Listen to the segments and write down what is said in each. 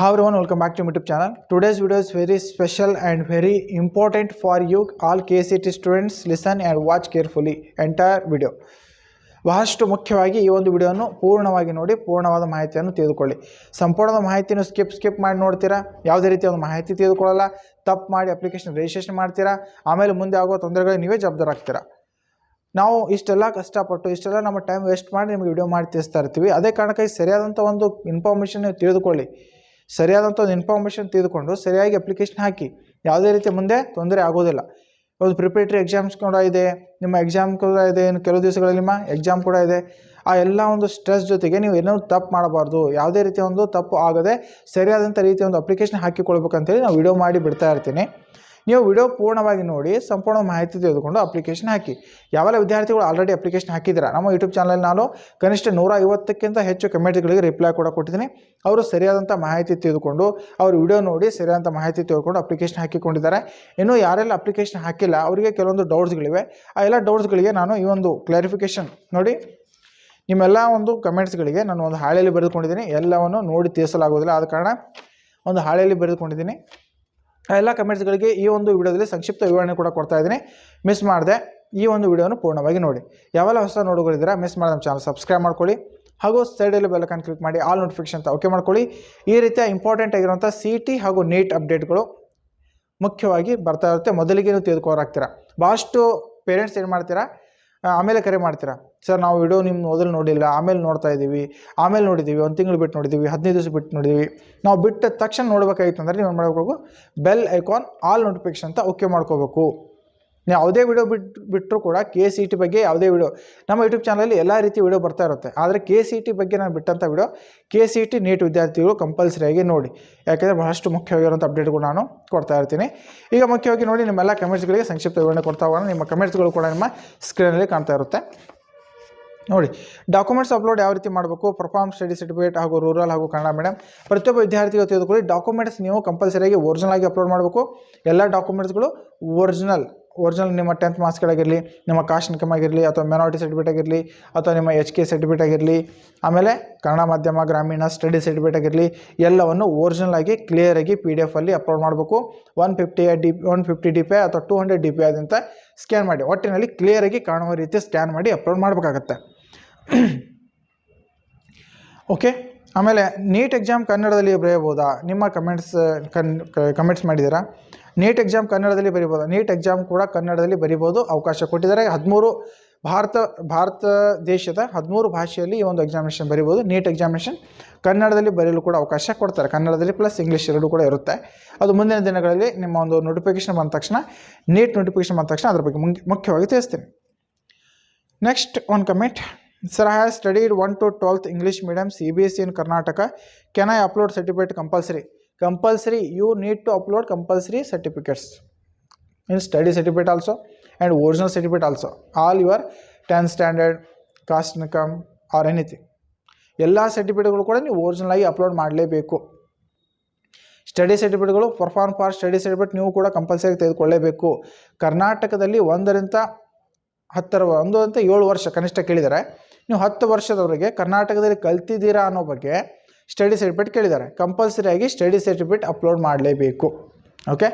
Hi everyone, welcome back to my YouTube channel. Today's video is very special and very important for you all KCT students. Listen and watch carefully entire video. ಬಹಳಷ್ಟು ಮುಖ್ಯವಾಗಿ ಈ ಒಂದು ವಿಡಿಯೋವನ್ನು ಪೂರ್ಣವಾಗಿ ನೋಡಿ ಪೂರ್ಣವಾದ ಮಾಹಿತಿಯನ್ನು ತೆಗೆದುಕೊಳ್ಳಿ ಸಂಪೂರ್ಣದ ಮಾಹಿತಿಯನ್ನು ಸ್ಕಿಪ್ ಸ್ಕಿಪ್ ಮಾಡಿ ನೋಡ್ತೀರಾ? ಯಾವುದೇ ರೀತಿಯ ಒಂದು ಮಾಹಿತಿ ತೆಗೆದುಕೊಳ್ಳಲ್ಲ ತಪ್ಪು ಮಾಡಿ ಅಪ್ಲಿಕೇಶನ್ ರಿಜಿಸ್ಟ್ರೇಷನ್ ಮಾಡ್ತೀರಾ? ಆಮೇಲೆ ಮುಂದೆ ಆಗುವ ತೊಂದರೆಗಳಿಗೆ ನೀವೇ ಜವಾಬ್ದಾರಾಗ್ತೀರಾ ನಾವು ಇಷ್ಟೆಲ್ಲ ಕಷ್ಟಪಟ್ಟು ಇಷ್ಟೆಲ್ಲ ನಮ್ಮ ಟೈಮ್ ವೇಸ್ಟ್ ಮಾಡಿ ನಿಮಗೆ ವಿಡಿಯೋ ಮಾಡಿ ತಿಳಿಸ್ತಾ ಇರ್ತೀವಿ. ಅದೇ ಕಾರಣಕ್ಕಾಗಿ ಸರಿಯಾದಂಥ ಒಂದು ಇನ್ಫಾರ್ಮೇಷನ್ ತಿಳಿದುಕೊಳ್ಳಿ. ಸರಿಯಾದಂಥ ಒಂದು ಇನ್ಫಾರ್ಮೇಷನ್ ತೆಗೆದುಕೊಂಡು ಸರಿಯಾಗಿ ಅಪ್ಲಿಕೇಶನ್ ಹಾಕಿ. ಯಾವುದೇ ರೀತಿ ಮುಂದೆ ತೊಂದರೆ ಆಗೋದಿಲ್ಲ. ಒಂದು ಪ್ರಿಪೇಟ್ರಿ ಎಕ್ಸಾಮ್ಸ್ ಕೂಡ ಇದೆ, ನಿಮ್ಮ ಎಕ್ಸಾಮ್ ಕೂಡ ಇದೆ, ಇನ್ನು ಕೆಲವು ದಿವಸಗಳಲ್ಲಿ ನಿಮ್ಮ ಎಕ್ಸಾಮ್ ಕೂಡ ಇದೆ. ಆ ಎಲ್ಲ ಒಂದು ಸ್ಟ್ರೆಸ್ ಜೊತೆಗೆ ನೀವು ಏನೋ ತಪ್ಪು ಮಾಡಬಾರ್ದು. ಯಾವುದೇ ರೀತಿಯ ಒಂದು ತಪ್ಪು ಆಗದೆ ಸರಿಯಾದಂಥ ರೀತಿಯ ಒಂದು ಅಪ್ಲಿಕೇಶನ್ ಹಾಕಿಕೊಳ್ಬೇಕಂತೇಳಿ ನಾವು ವಿಡಿಯೋ ಮಾಡಿ ಬಿಡ್ತಾ ಇರ್ತೀನಿ. ನೀವು ವಿಡಿಯೋ ಪೂರ್ಣವಾಗಿ ನೋಡಿ, ಸಂಪೂರ್ಣ ಮಾಹಿತಿ ತೆಗೆದುಕೊಂಡು ಅಪ್ಲಿಕೇಶನ್ ಹಾಕಿ. ಯಾವೆಲ್ಲ ವಿದ್ಯಾರ್ಥಿಗಳು ಆಲ್ರೆಡಿ ಅಪ್ಲಿಕೇಶನ್ ಹಾಕಿದ್ದೀರಾ? ನಮ್ಮ ಯೂಟ್ಯೂಬ್ ಚಾನಲಲ್ಲಿ ನಾನು ಕನಿಷ್ಠ ನೂರ ಐವತ್ತಕ್ಕಿಂತ ಹೆಚ್ಚು ಕಮೆಂಟ್ಗಳಿಗೆ ರಿಪ್ಲೈ ಕೂಡ ಕೊಟ್ಟಿದ್ದೀನಿ. ಅವರು ಸರಿಯಾದಂಥ ಮಾಹಿತಿ ತೆಗೆದುಕೊಂಡು, ಅವರು ವಿಡಿಯೋ ನೋಡಿ ಸರಿಯಾದಂಥ ಮಾಹಿತಿ ತೆಗೆದುಕೊಂಡು ಅಪ್ಲಿಕೇಶನ್ ಹಾಕಿಕೊಂಡಿದ್ದಾರೆ. ಇನ್ನು ಯಾರೆಲ್ಲ ಅಪ್ಲಿಕೇಶನ್ ಹಾಕಿಲ್ಲ, ಅವರಿಗೆ ಕೆಲವೊಂದು ಡೌಟ್ಸ್ಗಳಿವೆ ಆ ಎಲ್ಲ ಡೌಟ್ಸ್ಗಳಿಗೆ ನಾನು ಈ ಒಂದು ಕ್ಲಾರಿಫಿಕೇಷನ್ ನೋಡಿ, ನಿಮ್ಮೆಲ್ಲ ಒಂದು ಕಮೆಂಟ್ಸ್ಗಳಿಗೆ ನಾನು ಒಂದು ಹಾಳೆಯಲ್ಲಿ ಬರೆದುಕೊಂಡಿದ್ದೀನಿ. ಎಲ್ಲವನ್ನು ನೋಡಿ ತಿಳಿಸಲಾಗೋದಿಲ್ಲ ಆದ ಕಾರಣ ಒಂದು ಹಾಳೆಯಲ್ಲಿ ಬರೆದುಕೊಂಡಿದ್ದೀನಿ. ಎಲ್ಲ ಕಮೆಂಟ್ಸ್ಗಳಿಗೆ ಈ ಒಂದು ವಿಡಿಯೋದಲ್ಲಿ ಸಂಕ್ಷಿಪ್ತ ವಿವರಣೆ ಕೂಡ ಕೊಡ್ತಾ ಇದ್ದೀನಿ. ಮಿಸ್ ಮಾಡಿದೆ, ಈ ಒಂದು ವಿಡಿಯೋನ ಪೂರ್ಣವಾಗಿ ನೋಡಿ. ಯಾವೆಲ್ಲ ಹೊಸ ನೋಡುಗಳಿದ್ದೀರಾ ಮಿಸ್ ಮಾಡಿದ ನಮ್ಮ ಚಾನಲ್ ಸಬ್ಸ್ಕ್ರೈಬ್ ಮಾಡ್ಕೊಳ್ಳಿ. ಹಾಗೂ ಸೈಡಲ್ಲಿ ಬೆಲಕನ್ ಕ್ಲಿಕ್ ಮಾಡಿ ಆಲ್ ನೋಟಿಫಿಕೇಶನ್ ಅಂತ ಓಕೆ ಮಾಡ್ಕೊಳ್ಳಿ. ಈ ರೀತಿಯ ಇಂಪಾರ್ಟೆಂಟ್ ಆಗಿರುವಂಥ ಸಿ ಟಿ ಹಾಗೂ ನೀಟ್ ಅಪ್ಡೇಟ್ಗಳು ಮುಖ್ಯವಾಗಿ ಬರ್ತಾ ಇರುತ್ತೆ. ಮೊದಲಿಗೆ ನೀವು ಭಾಳಷ್ಟು ಪೇರೆಂಟ್ಸ್ ಏನು ಮಾಡ್ತೀರಾ? ಆಮೇಲೆ ಕರೆ ಮಾಡ್ತೀರಾ? ಸರ್, ನಾವು ವಿಡಿಯೋ ನಿಮ್ಮ ಮೊದಲು ನೋಡಿಲ್ಲ. ಆಮೇಲೆ ನೋಡ್ತಾ ಇದ್ದೀವಿ. ಆಮೇಲೆ ನೋಡಿದ್ದೀವಿ. ಒಂದು ತಿಂಗಳು ಬಿಟ್ಟು ನೋಡಿದ್ದೀವಿ. ಹದಿನೈದು ದಿವಸ ಬಿಟ್ಟು ನೋಡಿದ್ದೀವಿ. ನಾವು ಬಿಟ್ಟ ತಕ್ಷಣ ನೋಡಬೇಕಾಗಿತ್ತು ಅಂದರೆ ನೀವು ಮಾಡಬೇಕು? ಬೆಲ್ ಐಕಾನ್, ಆಲ್ ನೋಟಿಫಿಕೇಶನ್ ಅಂತ ಓಕೆ ಮಾಡ್ಕೋಬೇಕು. ನೀವು ಯಾವುದೇ ವಿಡಿಯೋ ಬಿಟ್ಟು ಬಿಟ್ಟರೂ ಕೂಡ ಕೆ ಸಿ ಟಿ ಬಗ್ಗೆ ಯಾವುದೇ ವಿಡಿಯೋ ನಮ್ಮ ಯೂಟ್ಯೂಬ್ ಚಾನಲಲ್ಲಿ ಎಲ್ಲ ರೀತಿ ವಿಡಿಯೋ ಬರ್ತಾ ಇರುತ್ತೆ. ಆದರೆ ಕೆ ಸಿ ಟಿ ಬಗ್ಗೆ ನಾನು ಬಿಟ್ಟಂಥ video K C T NEET ವಿದ್ಯಾರ್ಥಿಗಳು ಕಂಪಲ್ಸರಿಯಾಗಿ ನೋಡಿ. ಯಾಕೆಂದರೆ ಬಹಳಷ್ಟು ಮುಖ್ಯವಾಗಿರುವಂಥ ಅಪ್ಡೇಟ್ಗಳು ನಾನು ಕೊಡ್ತಾ ಇರ್ತೀನಿ. ಈಗ ಮುಖ್ಯವಾಗಿ ನೋಡಿ, ನಿಮ್ಮೆಲ್ಲ ಕಮೆಂಟ್ಸ್ಗಳಿಗೆ ಸಂಕ್ಷಿಪ್ತ ವಿವರಣೆ ಕೊಡ್ತಾ ಹೋಗೋಣ. ನಿಮ್ಮ ಕಮೆಂಟ್ಸ್ಗಳು ಕೂಡ ನಿಮ್ಮ ಸ್ಕ್ರೀನಲ್ಲಿ ಕಾಣ್ತಾ ಇರುತ್ತೆ. ನೋಡಿ ಡಾಕ್ಯುಮೆಂಟ್ಸ್ ಅಪ್ಲೋಡ್ ಯಾವ ರೀತಿ ಮಾಡಬೇಕು? ಪರ್ಫಾರ್ಮ್ ಸ್ಟಡಿ ಸರ್ಟಿಫಿಕೇಟ್ ಹಾಗೂ ರೂರಲ್ ಹಾಗೂ ಕನ್ನಡ ಮೇಡಮ್ ಪ್ರತಿಯೊಬ್ಬ ವಿದ್ಯಾರ್ಥಿಗಳು ತೆಗೆದುಕೊಳ್ಳಿ ಡಾಕ್ಯುಮೆಂಟ್ಸ್ ನೀವು ಕಂಪಲ್ಸರಿಯಾಗಿ ಒರಿಜಿನಲ್ ಆಗಿ ಅಪ್ಲೋಡ್ ಮಾಡಬೇಕು. ಎಲ್ಲ ಡಾಕ್ಯುಮೆಂಟ್ಸ್ಗಳು ಒರಿಜಿನಲ್ ಒರಿಜಿನಲ್ ನಿಮ್ಮ ಟೆಂತ್ ಮಾರ್ಕ್ಸ್ಗಳಾಗಿರಲಿ ನಿಮ್ಮ ಕಾಸ್ಟ್ ಇನ್ಕಮ್ ಆಗಿರಲಿ ಅಥವಾ ಮೆನಾರಿಟಿ ಸರ್ಟಿಫಿಕೇಟ್ ಆಗಿರಲಿ, ಅಥವಾ ನಿಮ್ಮ ಎಚ್ ಕೆ ಸರ್ಟಿಫಿಕೇಟ್ ಆಗಿರಲಿ, ಆಮೇಲೆ ಕನ್ನಡ ಮಾಧ್ಯಮ, ಗ್ರಾಮೀಣ ಸ್ಟಡಿ ಸರ್ಟಿಫಿಕೇಟ್ ಆಗಿರಲಿ, ಎಲ್ಲವನ್ನು ಒರಿಜಿನಲ್ ಆಗಿ ಕ್ಲಿಯರಾಗಿ ಪಿ ಡಿ ಎಫಲ್ಲಿ ಅಪ್ಲೋಡ್ ಮಾಡಬೇಕು. One fifty D one fifty D P ಅಥವಾ ಟೂ ಹಂಡ್ರೆಡ್ ಡಿ ಪಿ ಆದಂತ ಸ್ಕ್ಯಾನ್ ಮಾಡಿ. ಒಟ್ಟಿನಲ್ಲಿ ಕ್ಲಿಯರಾಗಿ ಕಾಣುವ ರೀತಿ ಸ್ಕ್ಯಾನ್ ಮಾಡಿ ಅಪ್ಲೋಡ್ ಮಾಡಬೇಕಾಗತ್ತೆ. ಓಕೆ ಆಮೇಲೆ ನೀಟ್ ಎಕ್ಸಾಮ್ ಕನ್ನಡದಲ್ಲಿ ಬರೆಯಬಹುದಾ ನಿಮ್ಮ ಕಮೆಂಟ್ಸ್ ಕನ್ ಕಮೆಂಟ್ಸ್ ಮಾಡಿದ್ದೀರಾ? ನೀಟ್ ಎಕ್ಸಾಮ್ ಕನ್ನಡದಲ್ಲಿ ಬರಿಬೋದು? ನೀಟ್ ಎಕ್ಸಾಮ್ ಕೂಡ ಕನ್ನಡದಲ್ಲಿ ಬರಿಬೋದು, ಅವಕಾಶ ಕೊಟ್ಟಿದ್ದಾರೆ. ಹದಿಮೂರು ಭಾರತ ಭಾರತ ದೇಶದ ಹದಿಮೂರು ಭಾಷೆಯಲ್ಲಿ ಈ ಒಂದು ಎಕ್ಸಾಮಿನೇಷನ್ ಬರಿಬೋದು. ನೀಟ್ ಎಕ್ಸಾಮಿನೇಷನ್ ಕನ್ನಡದಲ್ಲಿ ಬರೆಯಲು ಕೂಡ ಅವಕಾಶ ಕೊಡ್ತಾರೆ. ಕನ್ನಡದಲ್ಲಿ ಪ್ಲಸ್ ಇಂಗ್ಲೀಷ್ ಎರಡೂ ಕೂಡ ಇರುತ್ತೆ. ಅದು ಮುಂದಿನ ದಿನಗಳಲ್ಲಿ ನಿಮ್ಮ ಒಂದು ನೋಟಿಫಿಕೇಶನ್ ಬಂದ ತಕ್ಷಣ, ನೀಟ್ ನೋಟಿಫಿಕೇಶನ್ ಬಂದ ತಕ್ಷಣ ಅದ್ರ ಬಗ್ಗೆ ಮುಖ್ಯ- ಮುಖ್ಯವಾಗಿ ತಿಳಿಸ್ತೀನಿ. ನೆಕ್ಸ್ಟ್ ಒಂದು comment sir I have studied one to twelfth English medium C B S C in Karnataka can I upload certificate compulsory compulsory you need to upload compulsory certificates means study certificate also and original certificate also all your tenth standard caste income or anything ಎಲ್ಲ ಸರ್ಟಿಫಿಕೇಟ್ಗಳು ಕೂಡ ನೀವು original ಆಗಿ upload ಮಾಡಲೇಬೇಕು study ಸರ್ಟಿಫಿಕೇಟ್ಗಳು perform for study certificate ನೀವು ಕೂಡ compulsory ತೆಗೆದುಕೊಳ್ಳೇಬೇಕು ಕರ್ನಾಟಕದಲ್ಲಿ ಒಂದರಿಂದ ಹತ್ತರ ಒಂದು ಅಂತ ಏಳು ವರ್ಷ ಕನಿಷ್ಠ ಕೇಳಿದ್ದಾರೆ ನೀವು ಹತ್ತು ವರ್ಷದವರೆಗೆ ಕರ್ನಾಟಕದಲ್ಲಿ ಕಲ್ತಿದ್ದೀರಾ ಅನ್ನೋ ಬಗ್ಗೆ ಸ್ಟಡಿ ಸರ್ಟಿಫಿಕೇಟ್ ಕೇಳಿದ್ದಾರೆ. ಕಂಪಲ್ಸರಿಯಾಗಿ ಸ್ಟಡಿ ಸರ್ಟಿಫಿಕೇಟ್ ಅಪ್ಲೋಡ್ ಮಾಡಲೇಬೇಕು. ಓಕೆ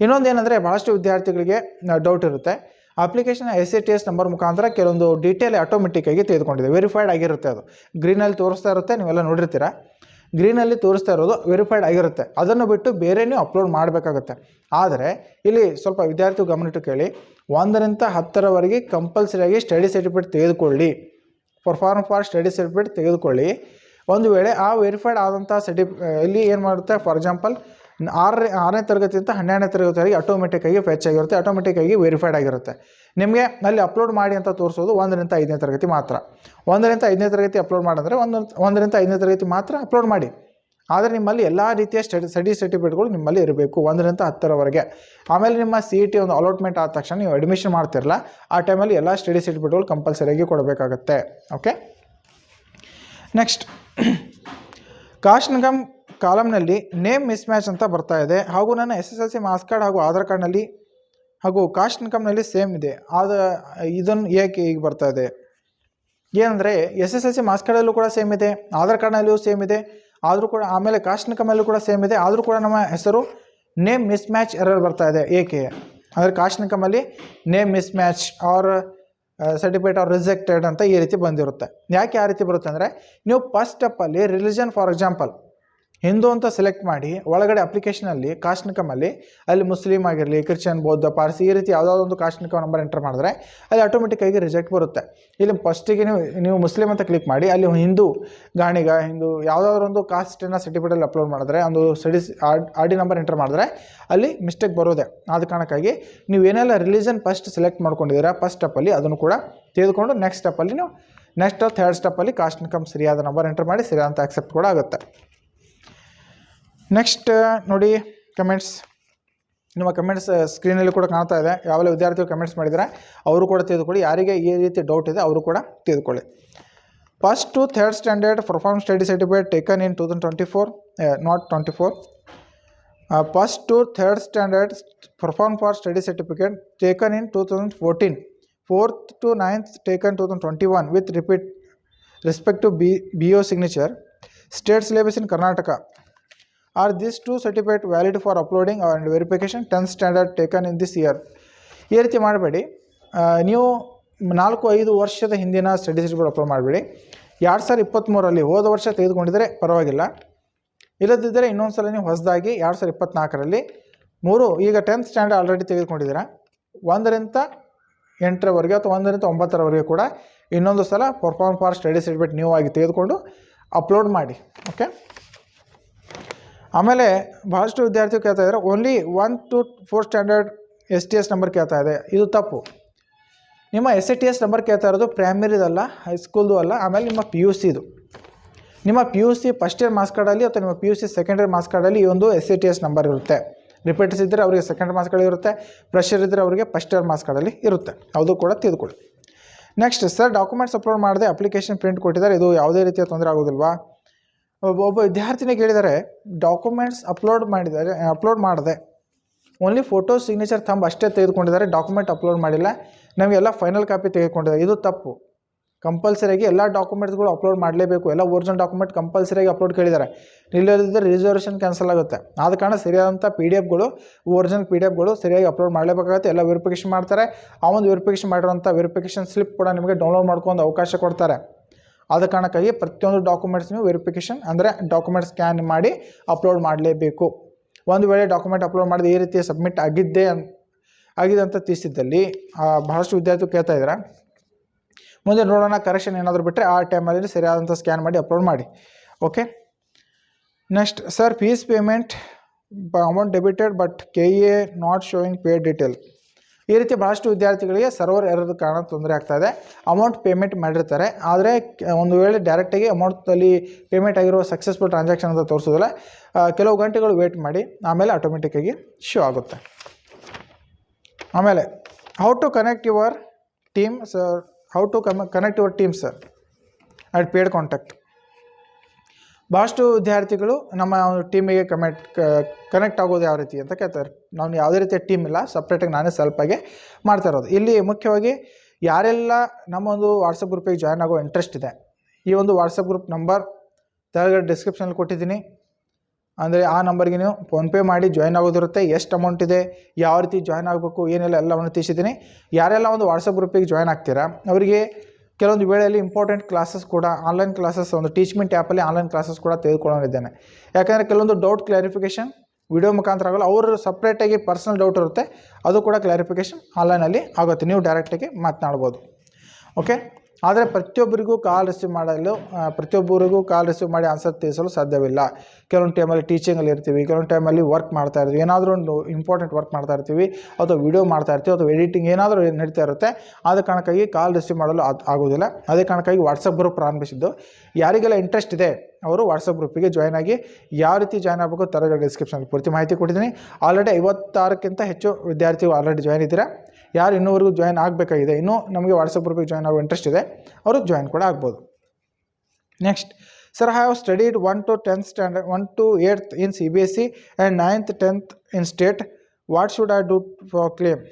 ಇನ್ನೊಂದು ಏನಂದರೆ ಭಾಳಷ್ಟು ವಿದ್ಯಾರ್ಥಿಗಳಿಗೆ ಡೌಟ್ ಇರುತ್ತೆ. Application S A T S number ಮುಖಾಂತರ ಕೆಲವೊಂದು ಡೀಟೇಲ್ ಆಟೋಮೆಟಿಕ್ಕಾಗಿ ತೆಗೆದುಕೊಂಡಿದೆ. ವೆರಿಫೈಡ್ ಆಗಿರುತ್ತೆ ಅದು. ಗ್ರೀನಲ್ಲಿ ತೋರಿಸ್ತಾ ಇರುತ್ತೆ, ನೀವೆಲ್ಲ ನೋಡಿರ್ತೀರಾ? ಗ್ರೀನಲ್ಲಿ ತೋರಿಸ್ತಾ ಇರೋದು ವೆರಿಫೈಡ್ ಆಗಿರುತ್ತೆ. ಅದನ್ನು ಬಿಟ್ಟು ಬೇರೆ ನೀವು ಅಪ್ಲೋಡ್ ಮಾಡಬೇಕಾಗುತ್ತೆ. ಆದರೆ, ಇಲ್ಲಿ ಸ್ವಲ್ಪ ವಿದ್ಯಾರ್ಥಿ ಗಮನಿಟ್ಟು ಕೇಳಿ. ಒಂದರಿಂದ ಹತ್ತರವರೆಗೆ ಕಂಪಲ್ಸರಿಯಾಗಿ ಸ್ಟಡಿ ಸರ್ಟಿಫಿಕೇಟ್ ತೆಗೆದುಕೊಳ್ಳಿ. ಪರ್ಫಾರ್ಮ್ ಫಾರ್ ಸ್ಟಡಿ ಸರ್ಟಿಫಿಕೇಟ್ ತೆಗೆದುಕೊಳ್ಳಿ. ಒಂದು ವೇಳೆ ಆ ವೆರಿಫೈಡ್ ಆದಂಥ ಸರ್ಟಿ ಇಲ್ಲಿ ಏನು ಮಾಡುತ್ತೆ? ಫಾರ್ ಎಕ್ಸಾಂಪಲ್ ಆರನೇ ಆರನೇ ತರಗತಿಯಿಂದ ಹನ್ನೆರಡನೇ ತರಗತಿವರೆಗೆ ಆಟೋಮೆಟಿಕ್ಕಾಗಿ ಫೆಚ್ ಆಗಿರುತ್ತೆ ಆಟೋಮೆಟಿಕ್ಕಾಗಿ ವೆರಿಫೈಡ್ ಆಗಿರುತ್ತೆ. ನಿಮಗೆ ಅಲ್ಲಿ ಅಪ್ಲೋಡ್ ಮಾಡಿ ಅಂತ ತೋರಿಸೋದು ಒಂದರಿಂದ ಐದನೇ ತರಗತಿ ಮಾತ್ರ. ಒಂದರಿಂದ ಐದನೇ ತರಗತಿ ಅಪ್ಲೋಡ್ ಮಾಡಿದ್ರೆ ಒಂದು, ಒಂದರಿಂದ ಐದನೇ ತರಗತಿ ಮಾತ್ರ ಅಪ್ಲೋಡ್ ಮಾಡಿ. ಆದರೆ ನಿಮ್ಮಲ್ಲಿ ಎಲ್ಲ ರೀತಿಯ ಸ್ಟಡಿ ಸ್ಟಡಿ ಸರ್ಟಿಫಿಕೇಟ್ಗಳು ನಿಮ್ಮಲ್ಲಿ ಇರಬೇಕು, ಒಂದರಿಂದ ಹತ್ತರವರೆಗೆ. ಆಮೇಲೆ ನಿಮ್ಮ ಸಿ ಇ ಟಿ ಒಂದು ಅಲಾಟ್ಮೆಂಟ್ ಆದ ತಕ್ಷಣ ನೀವು ಅಡ್ಮಿಷನ್ ಮಾಡ್ತಿರಲ್ಲ ಆ ಟೈಮಲ್ಲಿ ಎಲ್ಲ ಸ್ಟಡಿ ಸರ್ಟಿಫಿಕೇಟ್ಗಳು ಕಂಪಲ್ಸರಿಯಾಗಿ ಕೊಡಬೇಕಾಗತ್ತೆ. ಓಕೆ ನೆಕ್ಸ್ಟ್ ಕಾಸ್ಟ್ ಇನ್ಕಮ್ ಕಾಲಮ್ನಲ್ಲಿ ನೇಮ್ ಮಿಸ್ ಮ್ಯಾಚ್ ಅಂತ ಬರ್ತಾ ಇದೆ. ಹಾಗೂ ನನ್ನ S S L C marks card ಹಾಗೂ ಆಧಾರ್ ಕಾರ್ಡ್ನಲ್ಲಿ ಹಾಗೂ ಕಾಸ್ಟ್ ಇನ್ಕಮ್ನಲ್ಲಿ ಸೇಮ್ ಇದೆ. ಆದ ಇದನ್ನು ಏಕೆ ಈಗ ಬರ್ತಾ ಇದೆ? ಏನಂದರೆ S S L C marks ಕಾರ್ಡಲ್ಲೂ ಕೂಡ ಸೇಮ್ ಇದೆ, ಆಧಾರ್ ಕಾರ್ಡ್ನಲ್ಲಿಯೂ ಸೇಮ್ ಇದೆ. ಆದರೂ ಕೂಡ ಆಮೇಲೆ ಕಾಶ್ನಿಕ ಮೇಲೂ ಕೂಡ ಸೇಮ್ ಇದೆ. ಆದರೂ ಕೂಡ ನಮ್ಮ ಹೆಸರು ನೇಮ್ ಮಿಸ್ ಮ್ಯಾಚ್ ಎರರ್ ಬರ್ತಾ ಇದೆ. ಏಕೆ? ಅಂದರೆ ಕಾಶ್ನಿಕಮಲ್ಲಿ name miss match or certificate are rejected ಅಂತ ಈ ರೀತಿ ಬಂದಿರುತ್ತೆ. ಯಾಕೆ ಆ ರೀತಿ ಬರುತ್ತೆ ಅಂದರೆ, ನೀವು ಫಸ್ಟ್ ಸ್ಟೆಪ್ಪಲ್ಲಿ ರಿಲಿಜನ್ ಫಾರ್ ಎಕ್ಸಾಂಪಲ್ ಹಿಂದೂ ಅಂತ ಸೆಲೆಕ್ಟ್ ಮಾಡಿ ಒಳಗಡೆ ಅಪ್ಲಿಕೇಶನಲ್ಲಿ ಕಾಸ್ಟ್ ಅಲ್ಲಿ ಮುಸ್ಲಿಂ ಆಗಿರಲಿ, ಕ್ರಿಶ್ಚಿಯನ್, ಬೌದ್ಧ, ಪಾರ್ಸಿ ಈ ರೀತಿ ಯಾವುದಾದ್ರು ಒಂದು ಕಾಸ್ಟ್ ನಂಬರ್ ಎಂಟರ್ ಮಾಡಿದ್ರೆ ಅಲ್ಲಿ ಆಟೋಮೆಟಿಕ್ಕಾಗಿ ರಿಜೆಕ್ಟ್ ಬರುತ್ತೆ. ಇಲ್ಲಿ ಫಸ್ಟಿಗೆ ನೀವು ನೀವು ಮುಸ್ಲಿಂ ಅಂತ ಕ್ಲಿಕ್ ಮಾಡಿ, ಅಲ್ಲಿ ಹಿಂದೂ ಗಾಣಿಗ, ಹಿಂದೂ ಯಾವುದಾದ್ರೂ ಒಂದು ಕಾಸ್ಟನ್ನು ಸರ್ಟಿಫಿಕೇಟಲ್ಲಿ ಅಪ್ಲೋಡ್ ಮಾಡಿದ್ರೆ, ಒಂದು studies R D number enter ಮಾಡಿದ್ರೆ ಅಲ್ಲಿ ಮಿಸ್ಟೇಕ್ ಬರೋದೆ. ಆದ ಕಾರಣಕ್ಕಾಗಿ ನೀವು ಏನೆಲ್ಲ ರಿಲಿಜನ್ ಫಸ್ಟ್ ಸೆಲೆಕ್ಟ್ ಮಾಡ್ಕೊಂಡಿದ್ದೀರಾ ಫಸ್ಟ್ ಸ್ಟೆಪ್ಪಲ್ಲಿ ಅದನ್ನು ಕೂಡ ತೆಗೆದುಕೊಂಡು ನೆಕ್ಸ್ಟ್ ಸ್ಟೆಪ್ಪಲ್ಲಿ ನೀವು ನೆಕ್ಸ್ಟ್ ಥರ್ಡ್ ಸ್ಟೆಪ್ಪಲ್ಲಿ ಕಾಸ್ಟ್ ಇನ್ಕಮ್ ಸರಿಯಾದ ನಂಬರ್ ಎಂಟರ್ ಮಾಡಿ ಸರಿಯಾದಂಥ ಆಕ್ಸೆಪ್ಟ್ ಕೂಡ ಆಗುತ್ತೆ. ನೆಕ್ಸ್ಟ್ ನೋಡಿ ಕಮೆಂಟ್ಸ್ ನಿಮ್ಮ ಕಮೆಂಟ್ಸ್ ಸ್ಕ್ರೀನಲ್ಲಿ ಕೂಡ ಕಾಣ್ತಾ ಇದೆ. ಯಾವೆಲ್ಲ ವಿದ್ಯಾರ್ಥಿಗಳು ಕಮೆಂಟ್ಸ್ ಮಾಡಿದರೆ ಅವರು ಕೂಡ ತೆಗೆದುಕೊಳ್ಳಿ ಯಾರಿಗೆ ಈ ರೀತಿ ಡೌಟ್ ಇದೆ, ಅವರು ಕೂಡ ತೆಗೆದುಕೊಳ್ಳಿ first to third standard perform study certificate taken in two thousand twenty four not twenty four first to third standard perform for study certificate taken in two thousand fourteen fourth to ninth taken two thousand twenty one with repeat respect to B B signature state syllabus in Karnataka are this two certificate valid for uploading and verification tenth standard taken in this year ಈ ರೀತಿ ಮಾಡಬೇಡಿ. ನೀವು ನಾಲ್ಕು, ಐದು ವರ್ಷದ ಹಿಂದಿನ study certificate upload ಮಾಡಬೇಡಿ. ಎರಡು ಸಾವಿರ ಇಪ್ಪತ್ತ್ಮೂರಲ್ಲಿ ಹೋದ ವರ್ಷ ತೆಗೆದುಕೊಂಡಿದ್ದರೆ ಪರವಾಗಿಲ್ಲ. ಇಲ್ಲದಿದ್ದರೆ ಇನ್ನೊಂದು ಸಲ ನೀವು ಹೊಸದಾಗಿ ಎರಡು ಸಾವಿರ ಇಪ್ಪತ್ತ್ನಾಲ್ಕರಲ್ಲಿ ಮೂರು, ಈಗ ಟೆಂತ್ ಸ್ಟ್ಯಾಂಡರ್ಡ್ ಆಲ್ರೆಡಿ ತೆಗೆದುಕೊಂಡಿದ್ದೀರಾ. ಒಂದರಿಂದ ಎಂಟರವರೆಗೆ ಅಥವಾ ಒಂದರಿಂದ ಒಂಬತ್ತರವರೆಗೆ ಕೂಡ ಇನ್ನೊಂದು ಸಲ ಪರ್ಫಾರ್ಮ್ ಫಾರ್ ಸ್ಟಡಿ ಸರ್ಟಿಫಿಕೇಟ್ ನೀವು ಆಗಿ ತೆಗೆದುಕೊಂಡು ಅಪ್ಲೋಡ್ ಮಾಡಿ. ಓಕೆ ಆಮೇಲೆ ಬಹಳಷ್ಟು ವಿದ್ಯಾರ್ಥಿಗಳು ಕೇಳ್ತಾ ಇದ್ದಾರೆ only one to four standard S T S number ಕೇಳ್ತಾ ಇದೆ. ಇದು ತಪ್ಪು. ನಿಮ್ಮ ಎಸ್ ಟಿ ಎಸ್ ನಂಬರ್ ಕೇಳ್ತಾ ಇರೋದು ಪ್ರೈಮರಿದಲ್ಲ ಹೈಸ್ಕೂಲ್ದು ಅಲ್ಲ, ಆಮೇಲೆ ನಿಮ್ಮ ಪಿ ಯು ಸಿದು ನಿಮ್ಮ P U C first year marks ಕಾರ್ಡಲ್ಲಿ ಅಥವಾ ನಿಮ್ಮ P U C second year marks ಕಾರ್ಡಲ್ಲಿ ಈ ಒಂದು ಎಸ್ ಟಿ ಎಸ್ ನಂಬರ್ ಇರುತ್ತೆ. ರಿಪೀಟ್ಸ್ ಇದ್ದರೆ ಅವರಿಗೆ ಸೆಕೆಂಡ್ ಮಾರ್ಕ್ಸ್ ಕಾರ್ಡ್ ಇರುತ್ತೆ ಪ್ರೆಷರ್ ಇದ್ದರೆ ಅವರಿಗೆ ಫಸ್ಟ್ ಇಯರ್ ಮಾರ್ಕ್ಸ್ ಕಾರ್ಡಲ್ಲಿ ಇರುತ್ತೆ. ಅದು ಕೂಡ ತೆಗೆದುಕೊಳ್ಳಿ ನೆಕ್ಸ್ಟ್ ಸರ್ ಡಾಕ್ಯುಮೆಂಟ್ಸ್ ಅಪ್ಲೋಡ್ ಮಾಡದೆ ಅಪ್ಲಿಕೇಶನ್ ಪ್ರಿಂಟ್ ಕೊಟ್ಟಿದ್ದಾರೆ, ಇದು ಯಾವುದೇ ರೀತಿಯ ತೊಂದರೆ ಆಗೋದಿಲ್ವಾ? ಒಬ್ಬ ವಿದ್ಯಾರ್ಥಿನಿಗೆ ವಿದ್ಯಾರ್ಥಿನಿ ಕೇಳಿದರೆ ಡಾಕ್ಯುಮೆಂಟ್ಸ್ ಅಪ್ಲೋಡ್ ಮಾಡಿದರೆ ಅಪ್ಲೋಡ್ ಮಾಡಿದೆ. ಓನ್ಲಿ ಫೋಟೋ ಸಿಗ್ನೇಚರ್ ತಂಬ ಅಷ್ಟೇ ತೆಗೆದುಕೊಂಡಿದ್ದಾರೆ ಡಾಕ್ಯುಮೆಂಟ್ ಅಪ್ಲೋಡ್ ಮಾಡಿಲ್ಲ. ನಮಗೆಲ್ಲ ಫೈನಲ್ ಕಾಪಿ ತೆಗೆದುಕೊಂಡಿದ್ದಾರೆ. ಇದು ತಪ್ಪು. ಕಂಪಲ್ಸರಿಯಾಗಿ ಎಲ್ಲ ಡಾಕ್ಯುಮೆಂಟ್ಸ್ಗಳು ಅಪ್ಲೋಡ್ ಮಾಡಲೇಬೇಕು. ಎಲ್ಲ ಒರಿಜಿನಲ್ ಡಾಕ್ಯುಮೆಂಟ್ ಕಂಪಲ್ಸರಿಯಾಗಿ ಅಪ್ಲೋಡ್ ಕೇಳಿದ್ದಾರೆ. ಇಲ್ಲದಿದ್ದರೆ ರಿಸರ್ವೇಷನ್ ಕ್ಯಾನ್ಸಲ್ ಆಗುತ್ತೆ. ಆದ ಕಾರಣ ಸರಿಯಾದಂಥ ಪಿ ಡಿ ಎಫ್ಗಳು ಒರಿಜಿನಲ್ ಪಿ ಡಿ ಎಫ್ಗಳು ಸರಿಯಾಗಿ ಅಪ್ಲೋಡ್ ಮಾಡಲೇಬೇಕಾಗುತ್ತೆ. ಎಲ್ಲ ವೆರಿಫಿಕೇಷನ್ ಮಾಡ್ತಾರೆ. ಆ ಒಂದು ವೆರಿಫಿಕೇಷನ್ ಮಾಡಿರೋಂಥ ವೆರಿಫಿಕೇಷನ್ ಸ್ಲಿಪ್ ಕೂಡ ನಿಮಗೆ ಡೌನ್ಲೋಡ್ ಮಾಡ್ಕೊಂಡು ಅವಕಾಶ ಕೊಡ್ತಾರೆ. ಆದ ಕಾರಣಕ್ಕಾಗಿ ಪ್ರತಿಯೊಂದು ಡಾಕ್ಯುಮೆಂಟ್ಸ್ ನೀವು ವೆರಿಫಿಕೇಷನ್ ಅಂದರೆ ಡಾಕ್ಯುಮೆಂಟ್ ಸ್ಕ್ಯಾನ್ ಮಾಡಿ ಅಪ್ಲೋಡ್ ಮಾಡಲೇಬೇಕು. ಒಂದು ವೇಳೆ ಡಾಕ್ಯುಮೆಂಟ್ ಅಪ್ಲೋಡ್ ಮಾಡಿದ ಈ ರೀತಿ ಸಬ್ಮಿಟ್ ಆಗಿದ್ದೇ ಆಗಿದೆ ಅಂತ ತಿಳಿಸಿದ್ದಲ್ಲಿ ಬಹಳಷ್ಟು ವಿದ್ಯಾರ್ಥಿಗಳು ಕೇಳ್ತಾ ಇದ್ದಾರೆ ಮುಂದೆ ನೋಡೋಣ ಕರೆಕ್ಷನ್ ಏನಾದರೂ ಬಿಟ್ಟರೆ ಆ ಟೈಮಲ್ಲಿ ಸರಿಯಾದಂಥ ಸ್ಕ್ಯಾನ್ ಮಾಡಿ ಅಪ್ಲೋಡ್ ಮಾಡಿ. Okay next sir fees payment amount debited but K A not showing pay detail ಈ ರೀತಿ ಭಾಳಷ್ಟು ವಿದ್ಯಾರ್ಥಿಗಳಿಗೆ ಸರ್ವರ್ ಎರರ್ ಕಾರಣ ತೊಂದರೆ ಆಗ್ತಾ ಇದೆ. ಅಮೌಂಟ್ ಪೇಮೆಂಟ್ ಮಾಡಿರ್ತಾರೆ. ಆದರೆ ಒಂದು ವೇಳೆ ಡೈರೆಕ್ಟಾಗಿ ಅಮೌಂಟಲ್ಲಿ ಪೇಮೆಂಟ್ ಆಗಿರೋ ಸಕ್ಸಸ್ಫುಲ್ ಟ್ರಾನ್ಸಾಕ್ಷನ್ ಅಂತ ತೋರಿಸೋದಿಲ್ಲ ಕೆಲವು ಗಂಟೆಗಳು ವೇಟ್ ಮಾಡಿ, ಆಮೇಲೆ ಆಟೋಮೆಟಿಕ್ಕಾಗಿ ಶೋ ಆಗುತ್ತೆ. ಆಮೇಲೆ how to connect your team sir how to connect your team sir at paid contact ಭಾಳಷ್ಟು ವಿದ್ಯಾರ್ಥಿಗಳು ನಮ್ಮ ಟೀಮಿಗೆ ಕಮೆಂಟ್ ಕನೆಕ್ಟ್ ಆಗೋದು ಯಾವ ರೀತಿ ಅಂತ ಕೇಳ್ತಾರೆ. ನಾನು ಯಾವುದೇ ರೀತಿಯ ಟೀಮ್ ಇಲ್ಲ ಸಪ್ರೇಟಾಗಿ ನಾನೇ ಸ್ವಲ್ಪಾಗೆ ಮಾಡ್ತಾ ಇರೋದು. ಇಲ್ಲಿ ಮುಖ್ಯವಾಗಿ ಯಾರೆಲ್ಲ ನಮ್ಮ ಒಂದು ವಾಟ್ಸಪ್ ಗ್ರೂಪಿಗೆ ಜಾಯ್ನ್ ಆಗೋ ಇಂಟ್ರೆಸ್ಟ್ ಇದೆ, ಈ ಒಂದು ವಾಟ್ಸಪ್ ಗ್ರೂಪ್ ನಂಬರ್ ತೆಳಗಡೆ ಡಿಸ್ಕ್ರಿಪ್ಷನಲ್ಲಿ ಕೊಟ್ಟಿದ್ದೀನಿ. ಅಂದರೆ ಆ ನಂಬರ್ಗೆ ನೀವು ಫೋನ್ಪೇ ಮಾಡಿ ಜಾಯ್ನ್ ಆಗೋದಿರುತ್ತೆ, ಎಷ್ಟು ಅಮೌಂಟ್ ಇದೆ, ಯಾವ ರೀತಿ ಜಾಯ್ನ್ ಆಗಬೇಕು, ಏನೆಲ್ಲ ಎಲ್ಲವನ್ನು ತಿಳಿಸಿದ್ದೀನಿ. ಯಾರೆಲ್ಲ ಒಂದು ವಾಟ್ಸಪ್ ಗ್ರೂಪಿಗೆ ಜಾಯ್ನ್ ಆಗ್ತೀರಾ, ಅವರಿಗೆ ಕೆಲವೊಂದು ವೇಳೆಯಲ್ಲಿ ಇಂಪಾರ್ಟೆಂಟ್ ಕ್ಲಾಸಸ್ ಕೂಡ ಆನ್ಲೈನ್ ಕ್ಲಾಸಸ್ ಒಂದು ಟೀಚ್ಮೆಂಟ್ ಆ್ಯಪಲ್ಲಿ ಆನ್ಲೈನ್ ಕ್ಲಾಸಸ್ ಕೂಡ ತೆಗೆದುಕೊಳ್ಳೋದಿದ್ದೇನೆ ಯಾಕಂದರೆ ಕೆಲವೊಂದು ಡೌಟ್ ಕ್ಲಾರಿಫಿಕೇಷನ್ ವಿಡಿಯೋ ಮುಖಾಂತರ ಆಗಲ್ಲ ಅವರು ಸಪ್ರೇಟಾಗಿ ಪರ್ಸನಲ್ ಡೌಟ್ ಇರುತ್ತೆ, ಅದು ಕೂಡ ಕ್ಲಾರಿಫಿಕೇಷನ್ ಆನ್ಲೈನಲ್ಲಿ ಆಗುತ್ತೆ. ನೀವು ಡೈರೆಕ್ಟಾಗಿ ಮಾತನಾಡ್ಬೋದು. ಓಕೆ ಆದರೆ ಪ್ರತಿಯೊಬ್ಬರಿಗೂ ಕಾಲ್ ರಿಸೀವ್ ಮಾಡಲು ಪ್ರತಿಯೊಬ್ಬರಿಗೂ ಕಾಲ್ ರಿಸೀವ್ ಮಾಡಿ ಆನ್ಸರ್ ತಿಳಿಸಲು ಸಾಧ್ಯವಿಲ್ಲ. ಕೆಲವೊಂದು ಟೈಮಲ್ಲಿ ಟೀಚಿಂಗಲ್ಲಿ ಇರ್ತೀವಿ, ಕೆಲವೊಂದು ಟೈಮಲ್ಲಿ ವರ್ಕ್ ಮಾಡ್ತಾ ಇರ್ತೀವಿ, ಏನಾದರೂ ಒಂದು ಇಂಪಾರ್ಟೆಂಟ್ ವರ್ಕ್ ಮಾಡ್ತಾ ಇರ್ತೀವಿ, ಅಥವಾ ವಿಡಿಯೋ ಮಾಡ್ತಾ ಇರ್ತೀವಿ, ಅಥವಾ ಎಡಿಟಿಂಗ್ ಏನಾದರೂ ನಡೀತಾ ಇರುತ್ತೆ, ಆದ ಕಾರಣಕ್ಕಾಗಿ ಕಾಲ್ ರಿಸೀವ್ ಮಾಡಲು ಆಗ್- ಆಗೋದಿಲ್ಲ ಅದೇ ಕಾರಣಕ್ಕಾಗಿ ವಾಟ್ಸಪ್ ಗ್ರೂಪ್ ಪ್ರಾರಂಭಿಸಿದ್ದು. ಯಾರಿಗೆಲ್ಲ ಇಂಟ್ರೆಸ್ಟ್ ಇದೆ, ಅವರು ವಾಟ್ಸಪ್ ಗ್ರೂಪಿಗೆ ಜಾಯ್ನ್ ಆಗಿ ಯಾವ ರೀತಿ ಜಾಯ್ನ್ ಆಗಬೇಕು ತರಗತಿ ಡಿಸ್ಕ್ರಿಪ್ಷನಲ್ಲಿ ಪೂರ್ತಿ ಮಾಹಿತಿ ಕೊಟ್ಟಿದ್ದೀನಿ. ಆಲ್ರೆಡಿ ಐವತ್ತಾರಕ್ಕಿಂತ ಹೆಚ್ಚು ವಿದ್ಯಾರ್ಥಿಗಳು ಆಲ್ರೆಡಿ ಜಾಯ್ನ್ ಇದ್ದೀರಾ? ಯಾರು ಇನ್ನೂವರೆಗೂ ಜಾಯ್ನ್ ಆಗಬೇಕಾಗಿದೆ, ಇನ್ನೂ ನಮಗೆ ವಾಟ್ಸಪ್ ಗ್ರೂಪಿಗೆ ಜಾಯ್ನ್ ಆಗೋ ಇಂಟ್ರೆಸ್ಟ್ ಇದೆ, ಅವರು ಜಾಯ್ನ್ ಕೂಡ ಆಗ್ಬೋದು. Next sir have studied one to tenth standard one to eighth in C B S C and ninth tenth in state what should I do for claim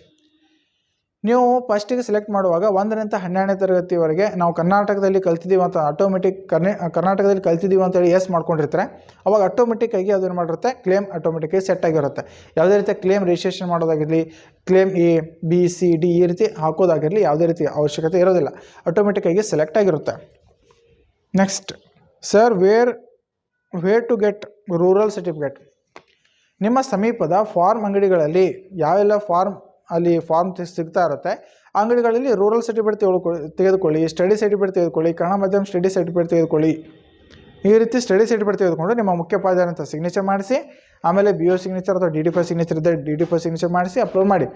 ನೀವು ಫಸ್ಟಿಗೆ select ಮಾಡುವಾಗ ಒಂದರಿಂದ ಹನ್ನೆರಡನೇ ತರಗತಿವರೆಗೆ ನಾವು ಕರ್ನಾಟಕದಲ್ಲಿ ಕಲ್ತಿದ್ದೀವಿ ಅಂತ ಆಟೋಮೆಟಿಕ್ ಕರ್ನೆ, ಕರ್ನಾಟಕದಲ್ಲಿ ಕಲ್ತಿದ್ದೀವಿ ಅಂತೇಳಿ ಎಸ್ ಮಾಡ್ಕೊಂಡಿರ್ತಾರೆ. ಅವಾಗ ಆಟೋಮೆಟಿಕ್ಕಾಗಿ ಅದೇನು ಮಾಡಿರುತ್ತೆ? ಕ್ಲೇಮ್ ಆಟೋಮೆಟಿಕ್ಕಾಗಿ ಸೆಟ್ ಆಗಿರುತ್ತೆ. ಯಾವುದೇ ರೀತಿಯ claim registration ಮಾಡೋದಾಗಿರಲಿ claim A B C D ಈ ರೀತಿ ಹಾಕೋದಾಗಿರಲಿ ಯಾವುದೇ ರೀತಿ ಅವಶ್ಯಕತೆ ಇರೋದಿಲ್ಲ. ಆಟೋಮೆಟಿಕ್ಕಾಗಿ ಸೆಲೆಕ್ಟ್ ಆಗಿರುತ್ತೆ. Next sir where where to get rural certificate ನಿಮ್ಮ ಸಮೀಪದ ಫಾರ್ಮ್ ಅಂಗಡಿಗಳಲ್ಲಿ ಯಾವೆಲ್ಲ ಫಾರ್ಮ್ ಅಲ್ಲಿ ಫಾರ್ಮ್ ಸಿಗ್ತಾ ಇರುತ್ತೆ. ಅಂಗಡಿಗಳಲ್ಲಿ ರೂರಲ್ ಸರ್ಟಿಫಿಕೇಟ್ ತೆಗೆದುಕೊಳ್ಳಿ ತೆಗೆದುಕೊಳ್ಳಿ ಸ್ಟಡಿ ಸರ್ಟಿಫಿಕೇಟ್ ತೆಗೆದುಕೊಳ್ಳಿ, ಕನ್ನಡ ಮಾಧ್ಯಮ ಸ್ಟಡಿ ಸರ್ಟಿಫಿಕೇಟ್ ತೆಗೆದುಕೊಳ್ಳಿ. ಈ ರೀತಿ ಸ್ಟಡಿ ಸರ್ಟಿಫಿಕೇಟ್ ತೆಗೆದುಕೊಂಡು ನಿಮ್ಮ ಮುಖ್ಯೋಪಾಧ್ಯಾಯ ಅಂತ ಸಿಗ್ನೇಚರ್ ಮಾಡಿಸಿ, ಆಮೇಲೆ ಬಿ ಓ ಸಿಗ್ನೇಚರ್ ಅಥವಾ ಡಿ ಡಿ ಪಿ ಸಿಗ್ನೇಚರ್ ಇದ್ದರೆ ಡಿ ಡಿ ಪಿ ಸಿಗ್ನೇಚರ್ ಮಾಡಿಸಿ ಅಪ್ಲೋಡ್ ಮಾಡಿ.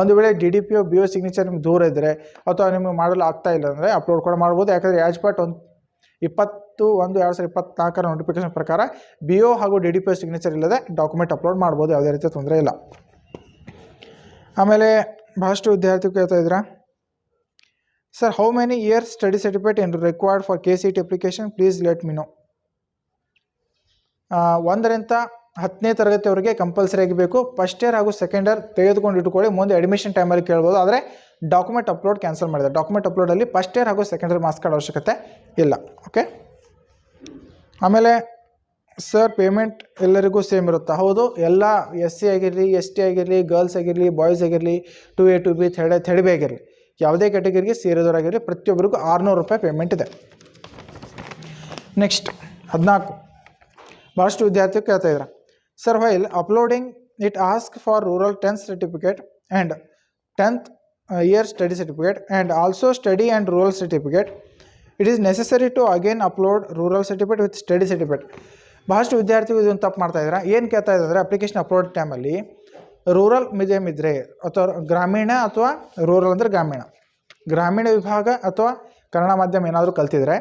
ಒಂದು ವೇಳೆ D D P B O signature ನಿಮ್ಗೆ ದೂರ ಇದ್ದರೆ ಅಥವಾ ನಿಮಗೆ ಮಾಡಲು ಆಗ್ತಾ ಇಲ್ಲ ಅಂದರೆ ಅಪ್ಲೋಡ್ ಕೂಡ ಮಾಡ್ಬೋದು. ಯಾಕಂದರೆ ಯಾಜ್ ಪಾಟ್ ಒಂದು ಇಪ್ಪತ್ತು ಒಂದು ಎರಡು ಸಾವಿರದ ಇಪ್ಪತ್ನಾಲ್ಕರ ನೋಟಿಫಿಕೇಶನ್ ಪ್ರಕಾರ ಬಿ ಓ ಹಾಗೂ ಡಿ ಡಿ ಪಿ ಸಿಗ್ನೇಚರ್ ಇಲ್ಲದೆ ಡಾಕ್ಯುಮೆಂಟ್ ಅಪ್ಲೋಡ್ ಮಾಡ್ಬೋದು. ಯಾವುದೇ ರೀತಿಯ ತೊಂದರೆ ಇಲ್ಲ. ಆಮೇಲೆ ಬಹಳಷ್ಟು ವಿದ್ಯಾರ್ಥಿಗಳು ಕೇಳ್ತಾ ಇದ್ದೀರಾ sir how many years study certificate ಏನು required for K C T application please let me know ಒಂದರಿಂದ ಹತ್ತನೇ ತರಗತಿವರೆಗೆ ಕಂಪಲ್ಸರಿ ಬೇಕು. ಫಸ್ಟ್ ಇಯರ್ ಹಾಗೂ ಸೆಕೆಂಡ್ ಇಯರ್ ತೆಗೆದುಕೊಂಡು ಇಟ್ಕೊಳ್ಳಿ ಮುಂದೆ ಅಡ್ಮಿಷನ್ ಟೈಮಲ್ಲಿ ಕೇಳ್ಬೋದು. ಆದರೆ ಡಾಕ್ಯುಮೆಂಟ್ ಅಪ್ಲೋಡ್ ಕ್ಯಾನ್ಸಲ್ ಮಾಡಿದೆ. ಡಾಕ್ಯುಮೆಂಟ್ ಅಪ್ಲೋಡಲ್ಲಿ ಫಸ್ಟ್ ಇಯರ್ ಹಾಗೂ ಸೆಕೆಂಡ್ ಇಯರ್ ಮಾರ್ಕ್ಸ್ ಕಾರ್ಡ್ ಅವಶ್ಯಕತೆ ಇಲ್ಲ. ಓಕೆ ಆಮೇಲೆ ಸರ್ ಪೇಮೆಂಟ್ ಎಲ್ಲರಿಗೂ ಸೇಮ್ ಇರುತ್ತಾ? ಹೌದು, ಎಲ್ಲ ಎಸ್ ಸಿ ಆಗಿರಲಿ ಎಸ್ ಟಿ ಆಗಿರಲಿ ಗರ್ಲ್ಸ್ ಆಗಿರಲಿ ಬಾಯ್ಸ್ ಆಗಿರಲಿ two A two B third third B ಆಗಿರಲಿ, ಯಾವುದೇ ಕ್ಯಾಟಗರಿಗೆ ಸೇರಿದವರಾಗಿರಲಿ ಪ್ರತಿಯೊಬ್ಬರಿಗೂ ಆರುನೂರು ರೂಪಾಯಿ ಪೇಮೆಂಟ್ ಇದೆ. ನೆಕ್ಸ್ಟ್ ಹದಿನಾಲ್ಕು. ಭಾಳಷ್ಟು ವಿದ್ಯಾರ್ಥಿಗಳು ಕೇಳ್ತಾ ಇದ್ದಾರೆ sir while uploading it ask for rural tenth certificate and tenth year study certificate and also study and rural certificate it is necessary to again upload rural certificate with study certificate ಭಾಳಷ್ಟು ವಿದ್ಯಾರ್ಥಿಗಳು ಇದನ್ನು ತಪ್ಪು ಮಾಡ್ತಾ ಇದ್ದಾರೆ. ಏನು ಕೇಳ್ತಾ ಇದ್ದಾರೆ application upload ಟೈಮಲ್ಲಿ ರೂರಲ್ ಮೀಡಿಯಮ್ ಇದ್ದರೆ ಅಥವಾ ಗ್ರಾಮೀಣ ಅಥವಾ ರೂರಲ್ ಅಂದರೆ ಗ್ರಾಮೀಣ ಗ್ರಾಮೀಣ ವಿಭಾಗ ಅಥವಾ ಕನ್ನಡ ಮಾಧ್ಯಮ ಏನಾದರೂ ಕಲ್ತಿದ್ರೆ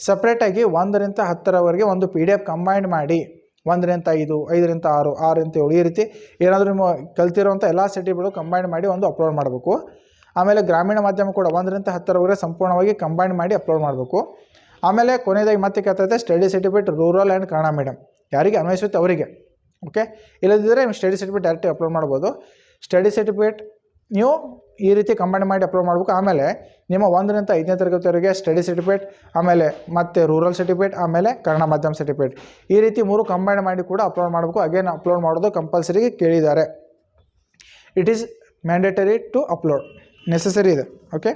ಸಪ್ರೇಟಾಗಿ ಒಂದರಿಂದ ಹತ್ತರವರೆಗೆ ಒಂದು ಪಿ ಡಿ ಎಫ್ ಕಂಬೈಂಡ್ ಮಾಡಿ ಒಂದರಿಂದ ಐದು, ಐದರಿಂದ ಆರು, ಆರರಿಂದ ಏಳು ಈ ರೀತಿ ಏನಾದರೂ ನಿಮ್ಮ ಕಲ್ತಿರೋಂಥ ಎಲ್ಲ ಸರ್ಟಿಫಿಕೇಟ್ಗಳು ಕಂಬೈಂಡ್ ಮಾಡಿ ಒಂದು ಅಪ್ಲೋಡ್ ಮಾಡಬೇಕು. ಆಮೇಲೆ ಗ್ರಾಮೀಣ ಮಾಧ್ಯಮ ಕೂಡ ಒಂದರಿಂದ ಹತ್ತರವರೆಗೆ ಸಂಪೂರ್ಣವಾಗಿ ಕಂಬೈಂಡ್ ಮಾಡಿ ಅಪ್ಲೋಡ್ ಮಾಡಬೇಕು. ಆಮೇಲೆ ಕೊನೆಯದಾಗಿ ಮತ್ತೆ ಕೇಳ್ತೈತೆ study certificate rural and Kannada medium ಯಾರಿಗೆ ಅನ್ವಯಿಸುತ್ತೆ ಅವರಿಗೆ ಓಕೆ ಇಲ್ಲದಿದ್ದರೆ ನೀವು ಸ್ಟಡಿ ಸರ್ಟಿಫಿಕೇಟ್ ಡೈರೆಕ್ಟ್ ಅಪ್ಲೋಡ್ ಮಾಡ್ಬೋದು. ಸ್ಟಡಿ ಸರ್ಟಿಫಿಕೇಟ್ ನೀವು ಈ ರೀತಿ ಕಂಬೈನ್ ಮಾಡಿ ಅಪ್ಲೋಡ್ ಮಾಡಬೇಕು. ಆಮೇಲೆ ನಿಮ್ಮ ಒಂದರಿಂದ ಐದನೇ ತರಗತಿಯವರಿಗೆ ಸ್ಟಡಿ ಸರ್ಟಿಫಿಕೇಟ್ ಆಮೇಲೆ ಮತ್ತೆ ರೂರಲ್ ಸರ್ಟಿಫಿಕೇಟ್ ಆಮೇಲೆ ಕನ್ನಡ ಮಾಧ್ಯಮ ಸರ್ಟಿಫಿಕೇಟ್ ಈ ರೀತಿ ಮೂರು ಕಂಬೈನ್ ಮಾಡಿ ಕೂಡ ಅಪ್ಲೋಡ್ ಮಾಡಬೇಕು. ಅಗೇನ್ ಅಪ್ಲೋಡ್ ಮಾಡೋದು ಕಂಪಲ್ಸರಿಗೆ ಕೇಳಿದ್ದಾರೆ. It is mandatory to upload necessary ಇದೆ ಓಕೆ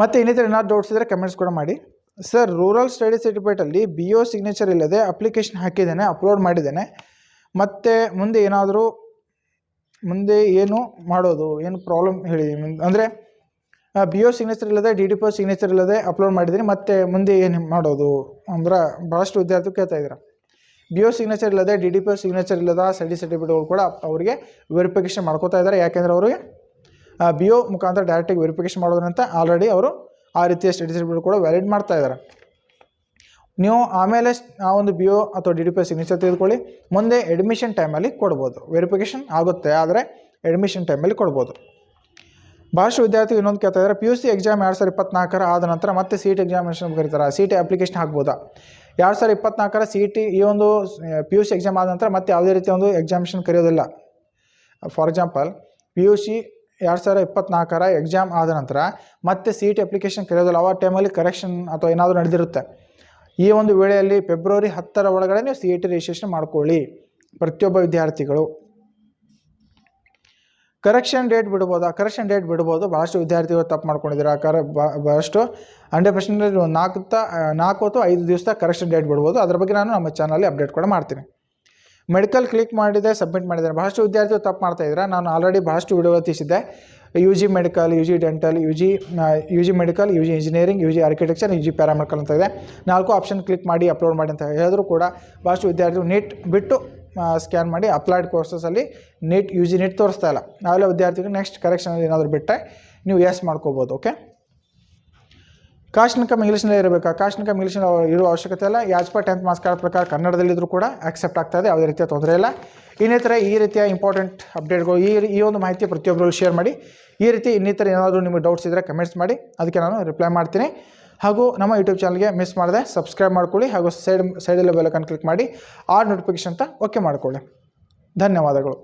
ಮತ್ತು ಇನ್ನಿತರ ಏನಾದ್ರು ಡೌಟ್ಸ್ ಇದ್ದರೆ ಕಮೆಂಟ್ಸ್ ಕೂಡ ಮಾಡಿ. ಸರ್ ರೂರಲ್ ಸ್ಟಡಿ ಸರ್ಟಿಫಿಕೇಟಲ್ಲಿ ಬಿ ಒ ಸಿಗ್ನೇಚರ್ ಇಲ್ಲದೆ ಅಪ್ಲಿಕೇಶನ್ ಹಾಕಿದ್ದೇನೆ ಅಪ್ಲೋಡ್ ಮಾಡಿದ್ದೇನೆ. ಮತ್ತು ಮುಂದೆ ಏನಾದರೂ, ಮುಂದೆ ಏನು ಮಾಡೋದು, ಏನು ಪ್ರಾಬ್ಲಮ್ ಹೇಳಿ, ಅಂದರೆ ಬಿ ಒ ಸಿಗ್ನೇಚರ್ ಇಲ್ಲದೆ ಡಿ ಡಿ ಪಿ ಸಿಗ್ನೇಚರ್ ಇಲ್ಲದೆ ಅಪ್ಲೋಡ್ ಮಾಡಿದ್ದೀನಿ, ಮತ್ತು ಮುಂದೆ ಏನು ಮಾಡೋದು? ಅಂದ್ರೆ ಭಾಳಷ್ಟು ವಿದ್ಯಾರ್ಥಿ ಕೇಳ್ತಾ ಇದ್ದಾರೆ. ಬಿ ಒ ಸಿಗ್ನೇಚರ್ ಇಲ್ಲದೆ ಡಿ ಡಿ ಪಿ ಸಿಗ್ನೇಚರ್ ಇಲ್ಲದ ಸ್ಟಡಿ ಸರ್ಟಿಫಿಕೇಟ್ಗಳು ಕೂಡ ಅವರಿಗೆ ವೆರಿಫಿಕೇಶನ್ ಮಾಡ್ಕೋತಾ ಇದ್ದಾರೆ, ಯಾಕೆಂದರೆ ಅವರಿಗೆ ಬಿ ಒ ಮುಖಾಂತರ ಡೈರೆಕ್ಟಾಗಿ ವೆರಿಫಿಕೇಶನ್ ಮಾಡೋದ್ರಂತ ಆಲ್ರೆಡಿ ಅವರು ಆ ರೀತಿಯ ಸ್ಟೇಟಸ್ ಕೂಡ ವ್ಯಾಲಿಡ್ ಮಾಡ್ತಾ ಇದ್ದಾರೆ ನೀವು ಆಮೇಲೆ ಆ ಒಂದು ಬಿ ಒ ಅಥವಾ ಡಿ ಡಿ ಪಿ ಸಿಗ್ನೇಚರ್ ತೆಗೆದುಕೊಳ್ಳಿ. ಮುಂದೆ ಅಡ್ಮಿಷನ್ ಟೈಮಲ್ಲಿ ಕೊಡ್ಬೋದು. ವೆರಿಫಿಕೇಷನ್ ಆಗುತ್ತೆ, ಆದರೆ ಅಡ್ಮಿಷನ್ ಟೈಮಲ್ಲಿ ಕೊಡ್ಬೋದು. ಭಾಳಷ್ಟು ವಿದ್ಯಾರ್ಥಿ ಇನ್ನೊಂದು ಕೇಳ್ತಾ ಇದ್ದಾರೆ ಪಿ ಯು ಸಿ ಎಕ್ಸಾಮ್ ಎರಡು ಸಾವಿರದ ಇಪ್ಪತ್ನಾಲ್ಕರ ಆದ ನಂತರ ಮತ್ತೆ ಸಿ ಟಿ ಎಕ್ಸಾಮಿನೇಷನ್ ಕರೀತಾರೆ ಸಿ ಟಿ ಅಪ್ಲಿಕೇಶನ್ ಹಾಕ್ಬೋದಾ? ಎರಡು ಸಾವಿರದ ಇಪ್ಪತ್ನಾಲ್ಕರ ಸಿ ಟಿ ಈ ಒಂದು ಪಿ ಯು ಸಿ ಎಕ್ಸಾಮ್ ಆದ ನಂತರ ಮತ್ತೆ ಯಾವುದೇ ರೀತಿಯ ಒಂದು examination ಕರೆಯೋದಿಲ್ಲ. For example P U C ಎರಡು ಸಾವಿರ ಇಪ್ಪತ್ನಾಲ್ಕರ ಎಕ್ಸಾಮ್ ಆದ ನಂತರ ಮತ್ತೆ ಸಿ ಟಿ ಅಪ್ಲಿಕೇಶನ್ ಕರೆಯೋದಿಲ್ಲ. ಆ ಟೈಮಲ್ಲಿ ಕರೆಕ್ಷನ್ ಅಥವಾ ಏನಾದರೂ ನಡೆದಿರುತ್ತೆ. ಈ ಒಂದು ವೇಳೆಯಲ್ಲಿ ಫೆಬ್ರವರಿ ಹತ್ತರ ಒಳಗಡೆ ನೀವು ಸಿ ಇ ಟಿ ರಿಜಿಸ್ಟ್ರೇಷನ್ ಮಾಡ್ಕೊಳ್ಳಿ. ಪ್ರತಿಯೊಬ್ಬ ವಿದ್ಯಾರ್ಥಿಗಳು. ಕರೆಕ್ಷನ್ ಡೇಟ್ ಬಿಡ್ಬೋದಾ? ಕರೆಕ್ಷನ್ ಡೇಟ್ ಬಿಡ್ಬೋದು. ಭಾಳಷ್ಟು ವಿದ್ಯಾರ್ಥಿಗಳು ತಪ್ಪು ಮಾಡ್ಕೊಂಡಿದ್ದಾರೆ? ಆ ಕರ ಭಾಳಷ್ಟು ಹಂಡ್ರೆಡ್ ಪರ್ಸೆಂಟ್ ನಾಲ್ಕು ತ ನಾಲ್ಕು ಅಥವಾ ಐದು ದಿವಸ ಕರೆಕ್ಷನ್ ಡೇಟ್ ಬಿಡ್ಬೋದು. ಅದ್ರ ಬಗ್ಗೆ ನಾನು ನಮ್ಮ ಚಾನಲ್ಲಿ ಅಪ್ಡೇಟ್ ಕೂಡ ಮಾಡ್ತೀನಿ. ಮೆಡಿಕಲ್ ಕ್ಲಿಕ್ ಮಾಡಿದೆ, ಸಬ್ಮಿಟ್ ಮಾಡಿದ್ದಾರೆ. ಬಹಳಷ್ಟು ವಿದ್ಯಾರ್ಥಿಗಳು ತಪ್ಪು ಮಾಡ್ತಾ ನಾನು ಆಲ್ರೆಡಿ ಬಹಳಷ್ಟು video ತೀಸಿದ್ದೆ U G medical U G dental U G U G medical U G engineering U G architecture U G paramedical ಅಂತ ಇದೆ. ನಾಲ್ಕು ಆಪ್ಷನ್ ಕ್ಲಿಕ್ ಮಾಡಿ ಅಪ್ಲೋಡ್ ಮಾಡಿ ಅಂತ ಹೇಳಿದ್ರು ಕೂಡ ಬಹಳಷ್ಟು ವಿದ್ಯಾರ್ಥಿಗಳು ನೀಟ್ ಬಿಟ್ಟು ಸ್ಕ್ಯಾನ್ ಮಾಡಿ ಅಪ್ಲೈಡ್ ಕೋರ್ಸಸಲ್ಲಿ ನೀಟ್ ಯು ಜಿ ನೀಟ್ ತೋರಿಸ್ತಾ ಇಲ್ಲ. ನಾವೆಲ್ಲ ವಿದ್ಯಾರ್ಥಿಗಳು ನೆಕ್ಸ್ಟ್ ಕರೆಕ್ಷನಲ್ಲಿ ಏನಾದರೂ ಬಿಟ್ಟರೆ ನೀವು ಎಸ್ ಮಾಡ್ಕೋಬೋದು ಓಕೆ ಕಾಸ್ಟ್ ಇನ್ಕಮ್ ಇಂಗ್ಲೀಷ್ನಲ್ಲೇ ಇರಬೇಕು. ಕಾಸ್ಟ್ ಇನ್ಕಮ್ ಇಂಗ್ಲೀಷ್ನಲ್ಲಿ ಇರೋ ಅವಶ್ಯಕತೆ ಇಲ್ಲ. As per tenth marks card ಪ್ರಕಾರ ಕನ್ನಡದಲ್ಲಿದ್ದರೂ ಕೂಡ ಆಕ್ಸೆಪ್ಟ್ ಇದೆ. ಯಾವುದೇ ರೀತಿಯ ತೊಂದರೆ ಇಲ್ಲ. ಇನ್ನಿತರ ಈ ರೀತಿಯ ಇಂಪಾರ್ಟೆಂಟ್ ಅಪ್ಡೇಟ್ಗಳು ಈ ಈ ಒಂದು ಮಾಹಿತಿ ಪ್ರತಿಯೊಬ್ಬರು ಶೇರ್ ಮಾಡಿ. ಈ ರೀತಿ ಇನ್ನಿತರ ಏನಾದರೂ ನಿಮಗೆ ಡೌಟ್ಸ್ ಇದ್ದರೆ ಕಮೆಂಟ್ಸ್ ಮಾಡಿ. ಅದಕ್ಕೆ ನಾನು ರಿಪ್ಲೈ ಮಾಡ್ತೀನಿ. ಹಾಗೂ ನಮ್ಮ ಯೂಟ್ಯೂಬ್ ಚಾನಲ್ಗೆ ಮಿಸ್ ಮಾಡದೆ ಸಬ್ಸ್ಕ್ರೈಬ್ ಮಾಡ್ಕೊಳ್ಳಿ. ಹಾಗೂ ಸೈಡ್ ಸೈಡಲ್ಲಿ ಬೆಲಕನ್ನು ಕ್ಲಿಕ್ ಮಾಡಿ. ಆ ನೋಟಿಫಿಕೇಶನ್ ಅಂತ ಓಕೆ ಮಾಡಿಕೊಳ್ಳಿ. ಧನ್ಯವಾದಗಳು.